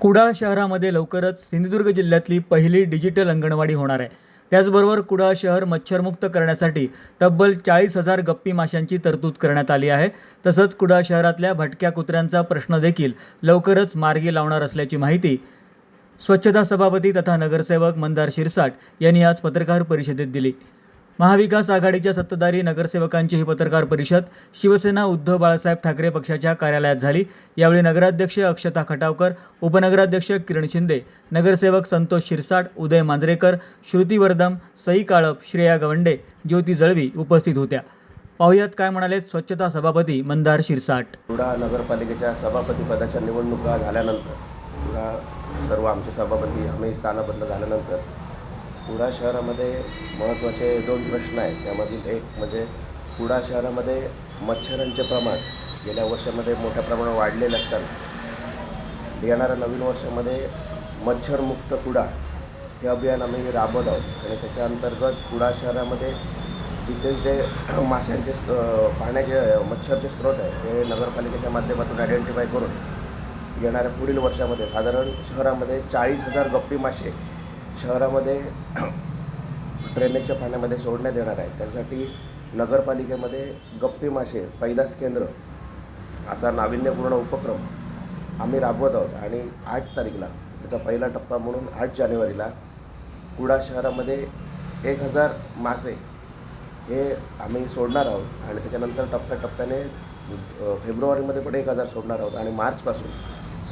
कुडाळ शहरामध्ये लवकरच सिंधुदुर्ग जिल्ह्यातली पहिली डिजिटल अंगणवाडी होणार आहे. त्याचबरोबर कुडाळ शहर मच्छरमुक्त करण्यासाठी तब्बल चाळीस हजार गप्पी माशांची तरतूद करण्यात आली आहे. तसंच कुडाळ शहरातल्या भटक्या कुत्र्यांचा प्रश्न देखील लवकरच मार्गी लावणार असल्याची माहिती स्वच्छता सभापती तथा नगरसेवक मंदार शिरसाट यांनी आज पत्रकार परिषदेत दिली. महाविकास आघाडीच्या सत्ताधारी नगरसेवकांची ही पत्रकार परिषद शिवसेना उद्धव बाळासाहेब ठाकरे पक्षाच्या कार्यालयात झाली. यावेळी नगराध्यक्ष अक्षता खटावकर उपनगराध्यक्ष किरण शिंदे नगरसेवक संतोष शिरसाट उदय मांजरेकर श्रुती वर्धम सई काळप श्रेया गवंडे ज्योती जळवी उपस्थित होत्या. पाहुयात काय म्हणाले स्वच्छता सभापती मंदार शिरसाट. कुडा नगरपालिकेच्या सभापती पदाच्या निवडणुका झाल्यानंतर सर्व आमचे सभापती आम्ही स्थानाबद्दल झाल्यानंतर कुडा शहरामध्ये महत्त्वाचे दोन प्रश्न आहेत. त्यामधील एक म्हणजे कुडा शहरामध्ये मच्छरांचे प्रमाण गेल्या वर्षामध्ये मोठ्या प्रमाणात वाढलेलं असताना येणाऱ्या नवीन वर्षामध्ये मच्छरमुक्त कुडा हे अभियान आम्ही राबवत आहोत. आणि त्याच्या अंतर्गत कुडा शहरामध्ये जिथे जिथे माशांचे स- पाण्याचे मच्छरचे स्रोत आहे ते नगरपालिकेच्या माध्यमातून आयडेंटिफाय करून येणाऱ्या पुढील वर्षामध्ये साधारण शहरामध्ये चाळीस हजार गप्पी मासे शहरामध्ये ड्रेनेजच्या पाण्यामध्ये सोडण्यात येणार आहे. त्यासाठी नगरपालिकेमध्ये गप्पी मासे पैदास केंद्र असा नाविन्यपूर्ण उपक्रम आम्ही राबवत आहोत. आणि आठ तारीखला याचा पहिला टप्पा म्हणून आठ जानेवारीला कुडा शहरामध्ये एक हजार मासे हे आम्ही सोडणार आहोत. आणि त्याच्यानंतर टप्प्याटप्प्याने फेब्रुवारीमध्ये पण एक हजार सोडणार आहोत. आणि मार्चपासून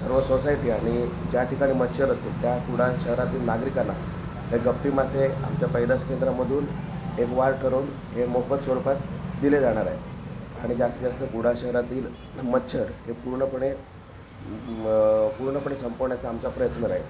सर्व सोसायटी आणि ज्या ठिकाणी मच्छर असतील त्या कुडा शहरातील नागरिकांना हे गप्पी मासे आमच्या पैदास केंद्रामधून एक वार ठरवून हे मोफत स्वरूपात दिले जाणार आहे. आणि जास्तीत जास्त कुडा शहरातील मच्छर हे पूर्णपणे पूर्णपणे संपवण्याचा आमचा प्रयत्न राहील.